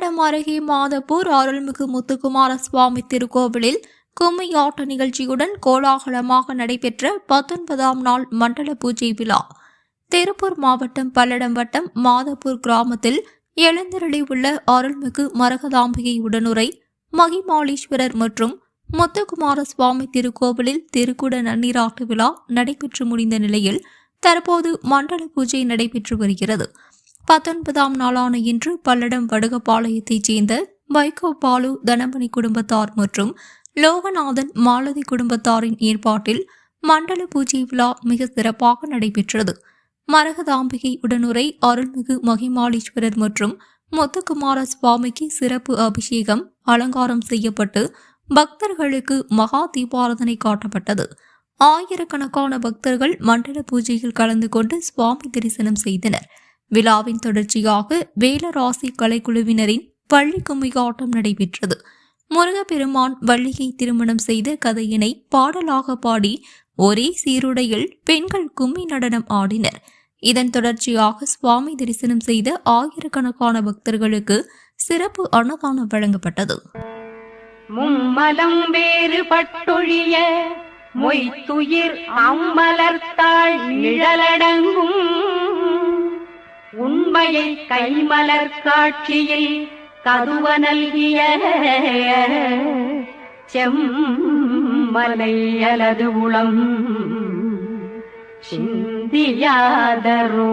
பல்லடம் அருகே மாதப்பூர் அருள்மிகு முத்துக்குமார சுவாமி திருக்கோவிலில் கும்மியாட்ட நிகழ்ச்சியுடன் கோலாகலமாக நடைபெற்ற பத்தொன்பதாம் நாள் மண்டல பூஜை விழா. திருப்பூர் மாவட்டம் பல்லடம் வட்டம் மாதப்பூர் கிராமத்தில் எழுந்தருளி உள்ள அருள்மிகு மரகதாம்பிகை உடனுரை மகிமாலீஸ்வரர் மற்றும் முத்துக்குமார சுவாமி திருக்கோவிலில் திருக்குட நன்னீராட்டு விழா நடைபெற்று முடிந்த நிலையில் தற்போது மண்டல பூஜை நடைபெற்று வருகிறது. பத்தொன்பதாம் நாளான இன்று பல்லடம் வடுகபாளையத்தைச் சேர்ந்த வைகோ பாலு தனமணி குடும்பத்தார் மற்றும் லோகநாதன் மாலதி குடும்பத்தாரின் ஏற்பாட்டில் மண்டல பூஜை விழா மிக சிறப்பாக நடைபெற்றது. மரகதாம்பிகை உடனுரை அருள்மிகு மகிமாலீஸ்வரர் மற்றும் முத்துக்குமார சுவாமிக்கு சிறப்பு அபிஷேகம் அலங்காரம் செய்யப்பட்டு பக்தர்களுக்கு மகா தீபாராதனை காட்டப்பட்டது. ஆயிரக்கணக்கான பக்தர்கள் மண்டல பூஜையில் கலந்து கொண்டு சுவாமி தரிசனம் செய்தனர். விழாவின் தொடர்ச்சியாக வேலராசி கலைக்குழுவினரின் பள்ளி கும்மிகாட்டம் நடைபெற்றது. முருகப்பெருமான் வள்ளியை திருமணம் செய்த கதையினை பாடலாக பாடி ஒரே சீருடையில் பெண்கள் கும்மி நடனம் ஆடினர். இதன் தொடர்ச்சியாக சுவாமி தரிசனம் செய்த ஆயிரக்கணக்கான பக்தர்களுக்கு சிறப்பு அன்னதானம் வழங்கப்பட்டது. மும்மலம் வேறுபட்டொழிய மொய்த்துயிர் அம்மலர்த்தாள் நிழலடங்கும் உண்மையை கைமலர் காட்சியில் கதுவ நல்கிய செம்மலை அலது உளம் சிந்தியாதரோ.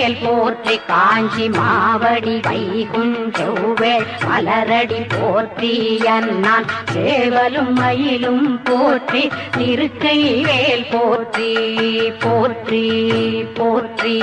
மேல் போற்றி காஞ்சி மாவடி வைகுஞ்செவ்வேள் மலரடி போற்றி அண்ணான் சேவலும் மயிலும் போற்றி திருக்கை வேல் போற்றி போற்றி போற்றி.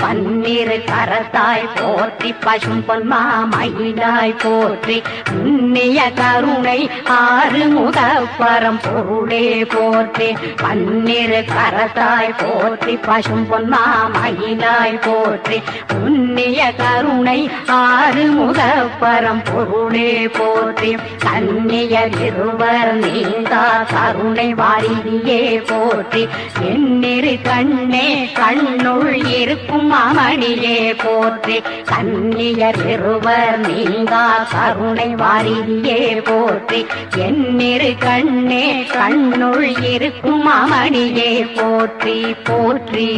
பன்னிரு கரத்தாய் போற்றி பசும் பொன்மா மயிலாய் போற்றி. உன்னிய கருணை ஆறு முதப்பரம் பொருளே போற்றி. பன்னிரு கரத்தாய் போற்றி பசும் பொன்மா மயிலாய் போற்றி. புண்ணிய கருணை ஆறு முகப்பரம் பொருளே போற்றி. கண்ணியர் இருவர் நீங்கா கருணை வாரிதியே போற்றி. எண்ணிரு கண்ணே கண்ணுள் இருக்கும் அமணியே போற்றி. கண்ணியர் இருவர் நீங்கா கருணை வாரிதியே போற்றி. எண்ணிரு கண்ணே கண்ணுள் இருக்கும் அமணியே போற்றி. போற்றி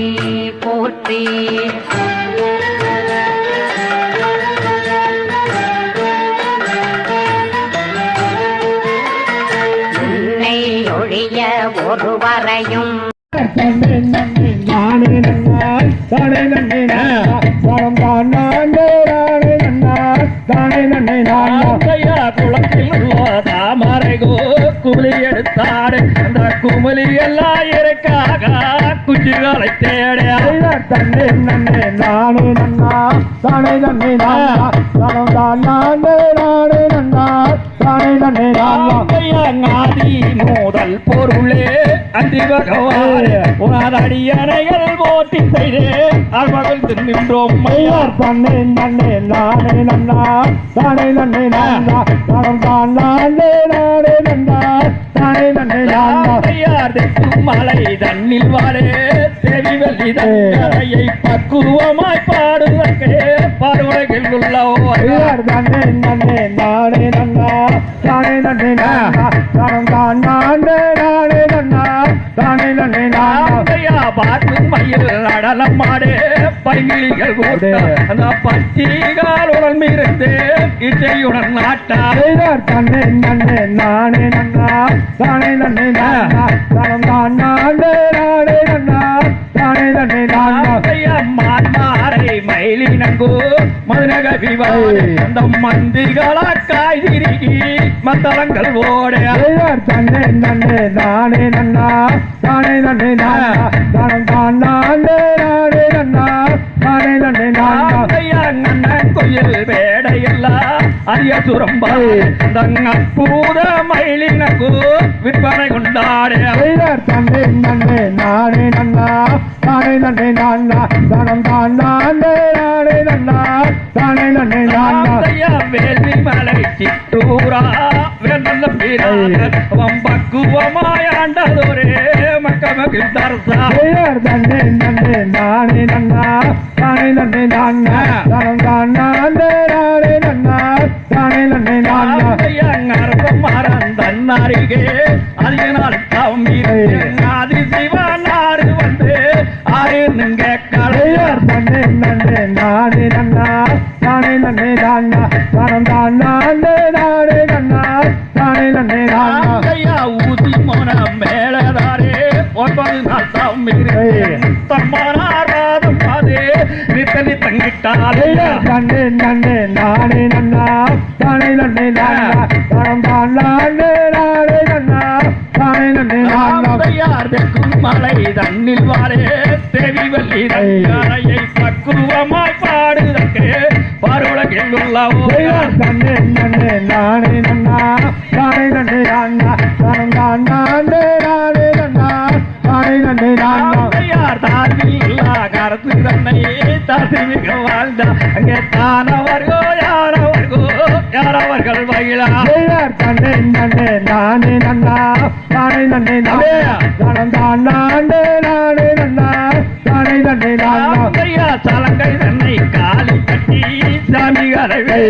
போற்றி. ஒழிய ஒருவரையும் நானே நன்னாய் தானே நன்னே குச்சிகளை தேட தன்னே நன்னே நானே நன்னா தானே நன்னே நானம் தான் நானே நானே நன்னாய் தானே நன்னே நான் மோதல் பொருளே. அந்தி பகவான் உனதடியணைகள் போட்டி செய்தே அமகள் நின்றோம் ஐயார் தன்னே நன்னே நானே நன்னா தானே நன்னே நானா நானம் தான் நானே நானே நன்னா தானே நன்னே நானா ஐயார் மலை தன்னில் வாழே செவி வெள்ளி தங்கரையை பக்குவமாய் பாடுவதற்கே ஐயார் தன்னே நன்னே நானே நன்னா தானே நன்னே நானா நானம் தான் நானே மயில் நடனம் மாடே பைங்கிளிகள் கூட்ட அந்த பச்சிகாலுடன் மிருந்து இசையுடன் நாட்டா ஐயார் தன்னே நன்னே நானே நன்னா தானே நன்னே நானா நானம் தான் நானே நானே நன்னா தானே நானா அந்த மந்திகளா திருகி தலங்கள் ஓட தன்னே நன்னே நானே நன்னா தானே நன்னே நானா தானம் தான் நானே நானே நன்னா தானே நன்னே நானா கோயில் வேடையெல்லாம் அரிய சுரம்பாய் தங்க பூத மயிலினக்கு விற்பனை கொண்டாட. தன்னே நன்னே நானே நன்னா. தானே நன்னே நானா தானம் தான் நானே நானே நன்னா தானே நன்னே. நானா ஐயா வேள்வி மலை சிற்றூரா வேந்தல்ல பீரான் பக்குவமாயாண்டதொரே மக்கமகில் தரசா. ஐயர் தன்னே நன்னே நானே நன்னா தானே நன்னே நானா தானம் தான் நானே தம்மனார் வாதம் அதே நித்தலி தங்கிட்டாலே. தன்னே நன்னே நானே நன்னா. தானே நன்னே நானா. தானம் தான் நானே நானே நன்னா. தானே நன்னே நானா. யாருக்கும் மலை தன்னில் வாரே. தேவி வள்ளி தங்கரையை பக்குவமாய் பாடுதற்கு பருவலகில் உள்ளவோ நன்னே நானே நன்னா. தானே நன்னே நானா. தானம் தான் நானே தாதில்லா தன்னையே தன்னை தாசிமிக வாழ்ந்த அங்கே தானவர்கோ யாரவர்கோ யாரவர்கள் வயலார் தண்டே நண்டே நானே நன்னா நானே நண்டே நானே தானம் தான் நாண்டே நானே நன்னா நானே நன்னே நானா சலங்கை தன்னை காலி கட்டி சாமி வெட்டி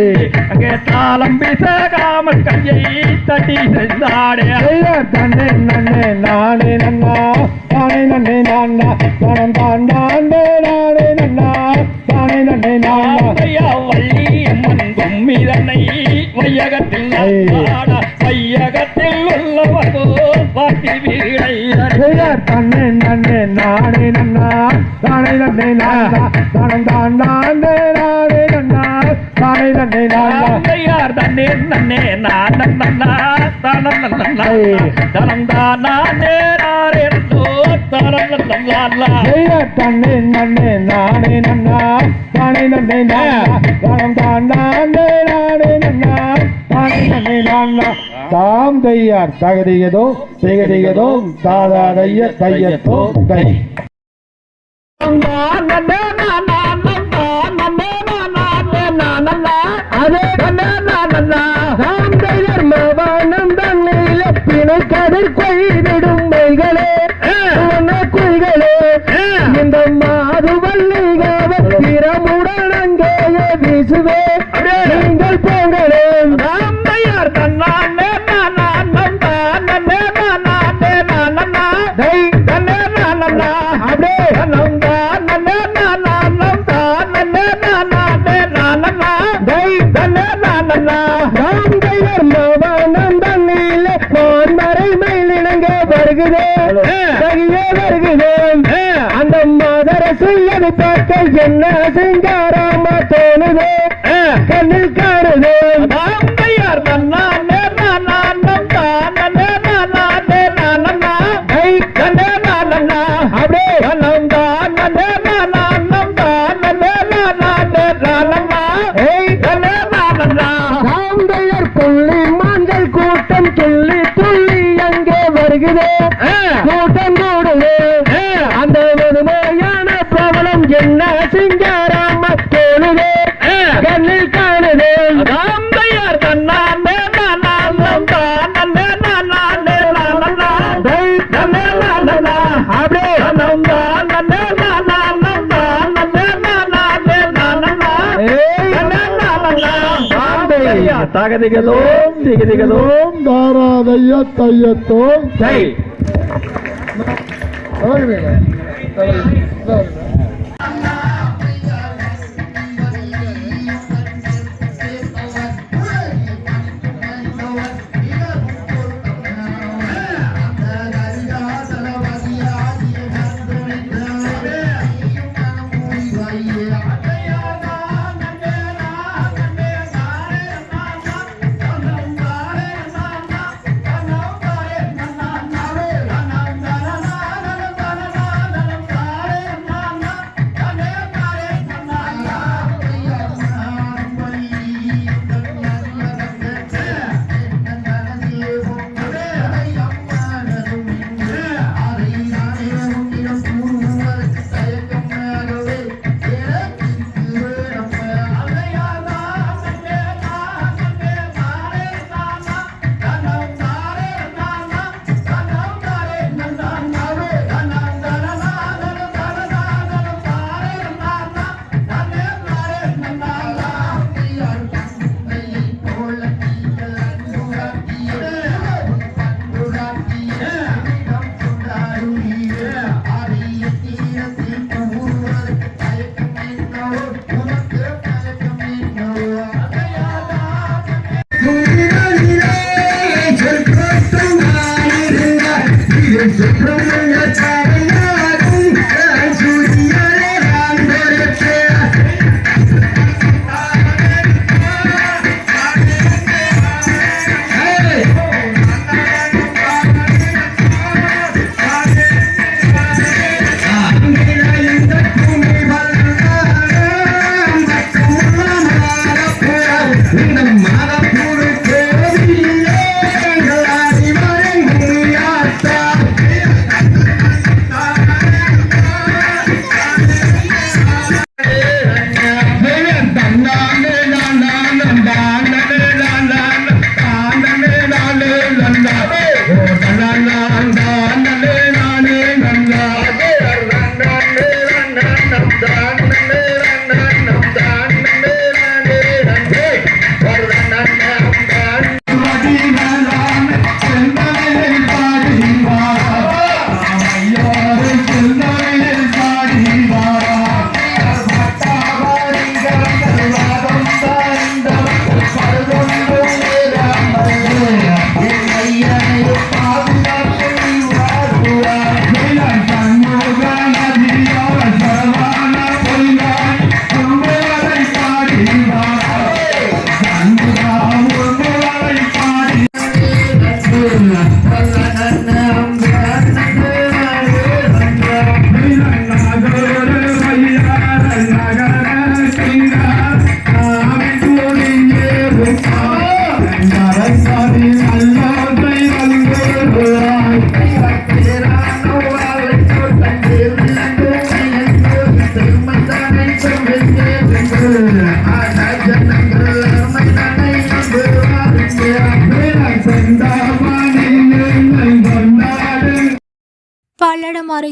அங்கே தாளம் பேச காமல் கையை தட்டி சென்றாடே தண்டே தன்னே நன்னே நானே நன்னா தானே நன்னே நானா தானம் தான் நானே நானே நன்னா தானே நன்னே நானா ஐயா வள்ளி அம்மன் கும்மி தன்னை வையகத்தில் வையகத்தில் உள்ளவர்கோ பாட்டி ஐயர் தன்னே நன்னே நானே நன்னா தானே நன்னே நானா தானம் தான் நானே நானே நன்னா தானே நன்னே நானா ஐயார் தன்னே நன்னே. நான் நன்னா தானம் நன்னா. தனம் தானா நேராரே தரம் நன்னா தன்னே. நன்னே நானே நன்னா. தானே நன்னே நானா தானம் தான் நானே நானே நன்னா. தானே நன்னே நானா தாம் தையார் தகதியதோ திகதியதோ தாதாதைய தையத்தோ தை. கதிர் கொய்திடும் மைகளே குய்களே இந்த மாதுவல்லிகாவல் திறமுடன் அங்கேயே வீசுவே வருகுதே தகியே வருகுதே அந்த மதரசு அது பார்க்க என்ன சிங்காராம தோணுதே? கண்ணில் காணுதே வருகுதே கூட்டம் கூடுதே. తాగదిగదోం దిగదిగదోం దారాదయ్య తయ్యతో. జై.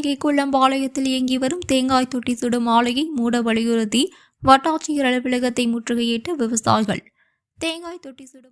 அருகே குள்ளம்பாளையத்தில் இயங்கி வரும் தேங்காய் தொட்டி சுடும் ஆலையை மூட வலியுறுத்தி வட்டாட்சியர் அலுவலகத்தை முற்றுகையிட்ட விவசாயிகள். தேங்காய் தொட்டி சுடும்